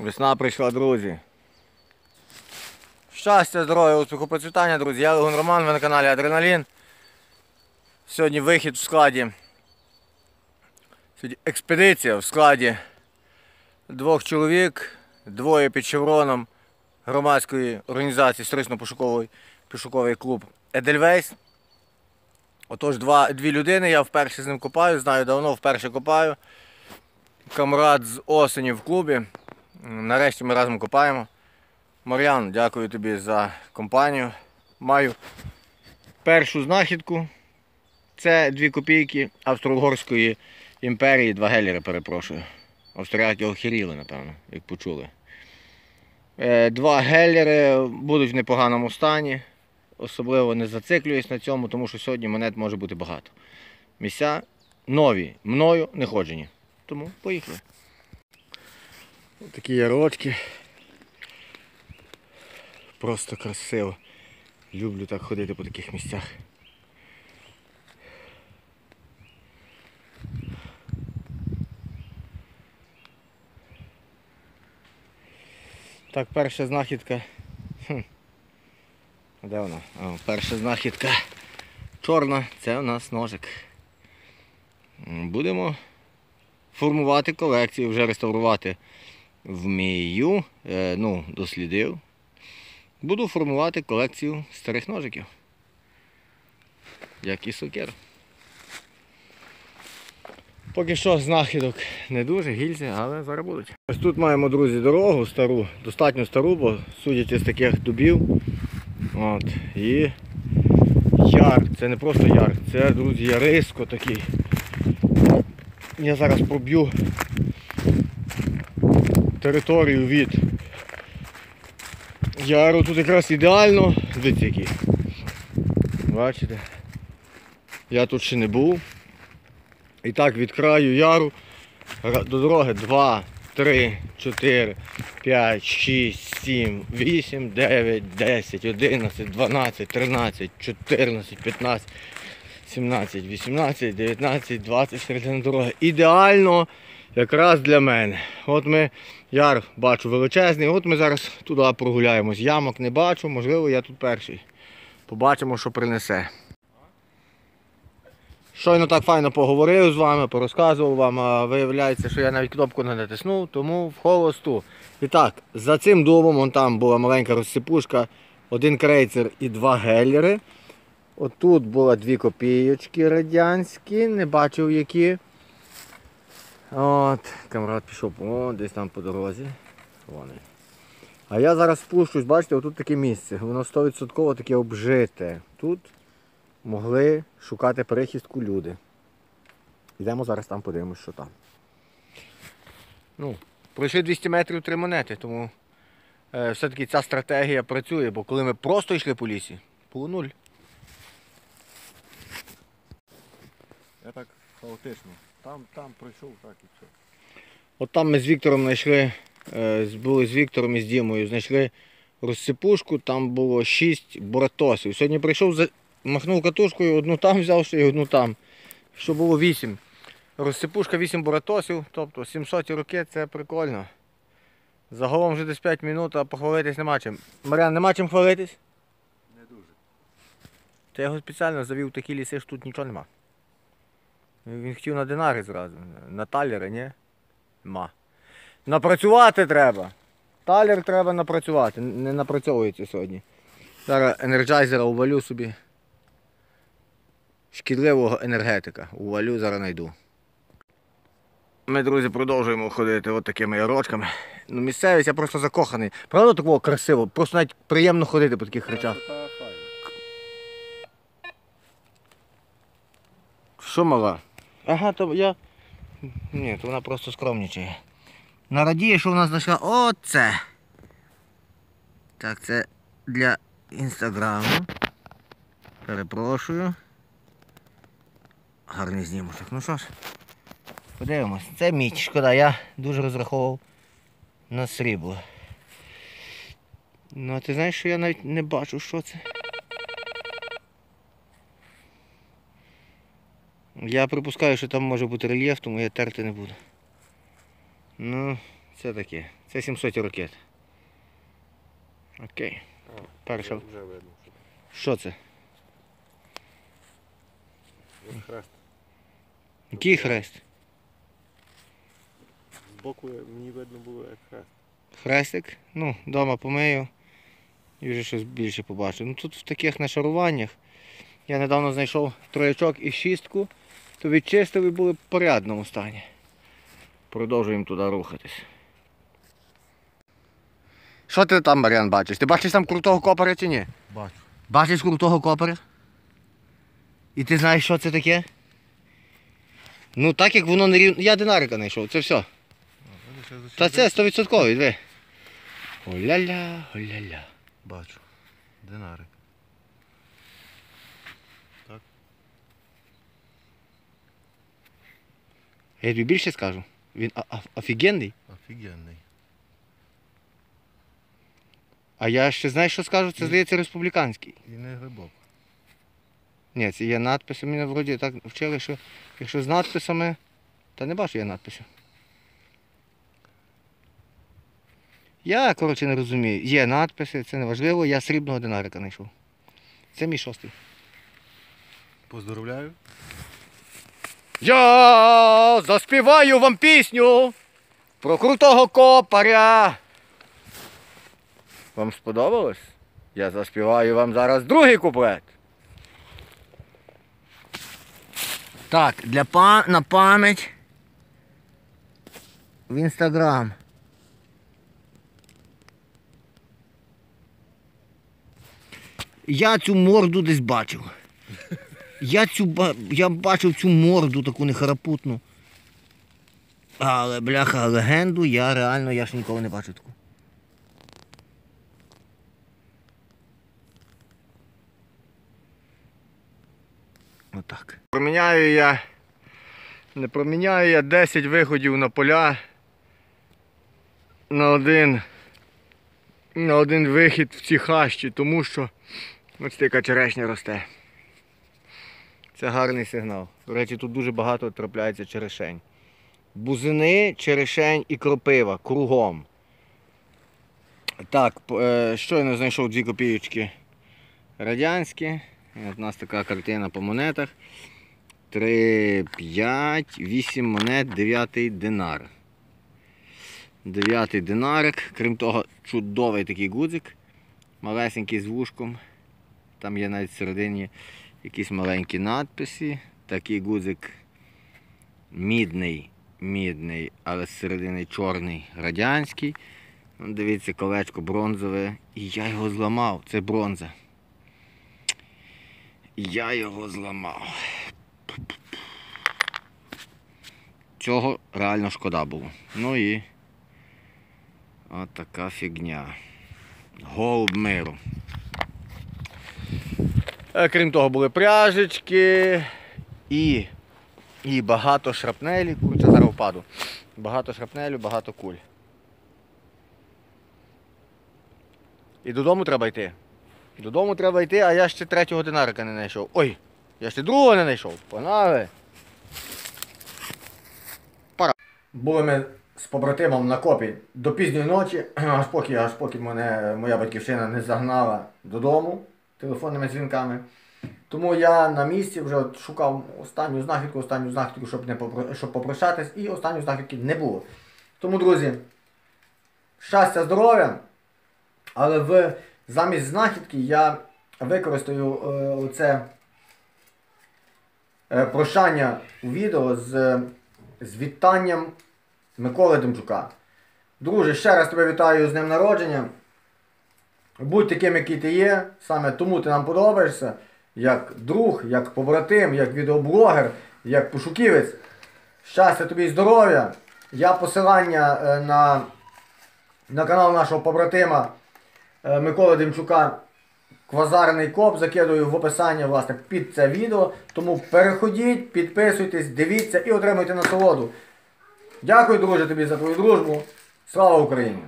Весна прийшла, друзі. Щастя, здоров'я, успіху, процвітання, друзі. Я Легон Роман, ви на каналі Адреналін. Сьогодні вихід в складі. Сьогодні експедиція в складі двох чоловік, двоє під шевроном громадської організації історично-пошуковий пошуковий клуб Едельвейс. Отож, два, дві людини, я вперше з ним копаю, знаю давно, вперше копаю. Камрад з осені в клубі. Нарешті ми разом копаємо. Мар'ян, дякую тобі за компанію. Маю першу знахідку. Це дві копійки Австро-Угорської імперії, два гелєри, перепрошую. Австріяки охеріли, напевно, як почули. Е, Два гелєри будуть в непоганому стані. Особливо не зациклююсь на цьому, тому що сьогодні монет може бути багато. Місця нові, мною не ходжені. Тому поїхали. Ось такі ярочки. Просто красиво. Люблю так ходити по таких місцях. Так, перша знахідка. Хм. Де вона? О, перша знахідка чорна, це у нас ножик. Будемо формувати колекцію, вже реставрувати вмію, е, ну, дослідив. Буду формувати колекцію старих ножиків. Як і сокер. Поки що знахідок не дуже, гільзи, але зараз будуть. Ось тут маємо, друзі, дорогу стару, достатньо стару, бо судячи з таких дубів. От, і яр, це не просто яр, це, друзі, яриско такий. Я зараз проб'ю територію від яру. Тут якраз ідеально. Дивіться який. Бачите? Я тут ще не був. І так від краю яру до дороги 2, 3, 4, 5, 6, 7, 8, 9, 10, 11, 12, 13, 14, 15, 17, 18, 19, 20 середина дороги. Ідеально якраз для мене. От ми, яр бачу величезний, от ми зараз туди прогуляємось. Ямок не бачу, можливо, я тут перший. Побачимо, що принесе. Щойно так файно поговорив з вами, порозказував вам, а виявляється, що я навіть кнопку не натиснув, тому в холосту. І так, за цим дубом вон там була маленька розсипушка, один крейцер і два геллери. Отут була дві копійочки радянські, не бачив які. От, камрад пішов о, десь там по дорозі. Вони. А я зараз спущусь, бачите, отут таке місце. Воно 100% таке обжите. Тут могли шукати перехистку люди. Йдемо зараз там подивимось, що там. Ну, пройшли 200 метрів три монети, тому е, все-таки ця стратегія працює, бо коли ми просто йшли по лісі, було нуль. Я так хаотично. Там, там прийшов, так і все. От там ми з Віктором знайшли, е, були з Віктором і з Дімою, знайшли розсипушку, там було 6 буратосів. Сьогодні прийшов, махнув катушкою, одну там взяв ще і одну там. Що було 8. Розсипушка 8 буратосів, тобто 700 роки це прикольно. Загалом вже десь 5 минут, а похвалитись нема чим. Марян, нема чим хвалитись? Не дуже. Та я його спеціально завів в такі ліси, що тут нічого нема. Він хотів на динари зразу. На талери, ні? Нема. Напрацювати треба. Талер треба напрацювати. Не напрацьовується сьогодні. Зараз енерджайзера увалю собі. Шкідливого енергетика. Увалю, зараз знайду. Ми, друзі, продовжуємо ходити от такими ярочками. Ну, місцевість я просто закоханий. Правда такого красиво? Просто навіть приємно ходити по таких речах. Що мала? Ага, то я. Ні, то вона просто скромнічає. Нарадіє, що вона знайшла оце. Так, це для інстаграму. Перепрошую. Гарний знімочок. Ну що ж, подивимось. Це мідь, шкода, я дуже розраховував на срібло. Ну, а ти знаєш, що я навіть не бачу, що це. Я припускаю, що там може бути рельєф, тому я терти не буду. Ну, Це таке. Це 700 ракет. Окей. Перша. Вже видно, що це? хрест. Який хрест? Збоку мені видно було як хрест. Хрестик. Ну, вдома помию. І вже щось більше побачив. Ну тут в таких нашаруваннях. Я недавно знайшов троячок і шістку, то відчистив і були в порядному стані. Продовжуємо туди рухатись. Що ти там, Маріан, бачиш? Ти бачиш там крутого копера чи ні? Бачу. Бачиш крутого копера? І ти знаєш, що це таке? Ну так як воно не рівно. Я динарика знайшов, це все. Та це 100% диви. Оля-ля, оля-ля. Бачу. Динарик. Я тобі більше скажу. Він офігенний. Офігенний. А я ще знаєш, що скажу? Це здається республіканський. І не грибок. Ні, це є надписи. Мене вроді так вчили, що якщо з надписами, та не бачу я надписів. Я, коротше, не розумію. Є надписи, це не важливо. Я срібного динарика знайшов. Це мій шостий. Поздоровляю. Я заспіваю вам пісню про крутого копаря. Вам сподобалось? Я заспіваю вам зараз другий куплет. Так, для па... на пам'ять в інстаграм. Я цю морду десь бачив. Я цю я бачив цю морду таку нехарапутну. Але, бляха, легенду я реально я ж ніколи не бачив таку. Отак. Проміняю я. Не проміняю я 10 виходів на поля на один. На один вихід в ці хащі, тому що ось така черешня росте. Це гарний сигнал. До речі, тут дуже багато трапляється черешень. Бузини, черешень і кропива кругом. Так, е, щойно знайшов дві копійочки радянські. От у нас така картина по монетах. 3, 5, 8 монет, 9 динар. Дев'ятий динарик. Крім того, чудовий такий гудзик. Малесенький з вушком. Там є навіть всередині якісь маленькі надписи. Такий гудзик мідний, мідний, але зсередини чорний, радянський. Ну, Дивіться, колечко бронзове. І я його зламав. Це бронза. Я його зламав. Цього реально шкода було. Ну і от така фігня. Голуб миру. Е, Крім того, були пряжечки і, і багато шрапнелі. Курча зараз впаду. Багато шрапнелю, багато куль. І додому треба йти. Додому треба йти, а я ще третього динарика не знайшов. Ой, я ще другого не знайшов. Погнали. Пора. Були ми з побратимом на копі до пізньої ночі, аж поки, аж поки мене моя батьківщина не загнала додому телефонними дзвінками. Тому я на місці вже от шукав останню знахідку, останню знахідку, щоб, не попро- щоб попрощатись, і останньої знахідки не було. Тому, друзі, щастя, здоров'я! Але в, замість знахідки я використаю е, оце е, прощання у відео з, з вітанням Миколи Демчука. Друже, ще раз тебе вітаю з днем народження. Будь таким, який ти є, саме тому ти нам подобаєшся, як друг, як побратим, як відеоблогер, як пошуківець. Щастя тобі і здоров'я. Я посилання е, на, на канал нашого побратима е, Миколи Демчука Квазарний коп закидую в описання власне, під це відео. Тому переходіть, підписуйтесь, дивіться і отримуйте насолоду. Дякую, друже, тобі за твою дружбу. Слава Україні!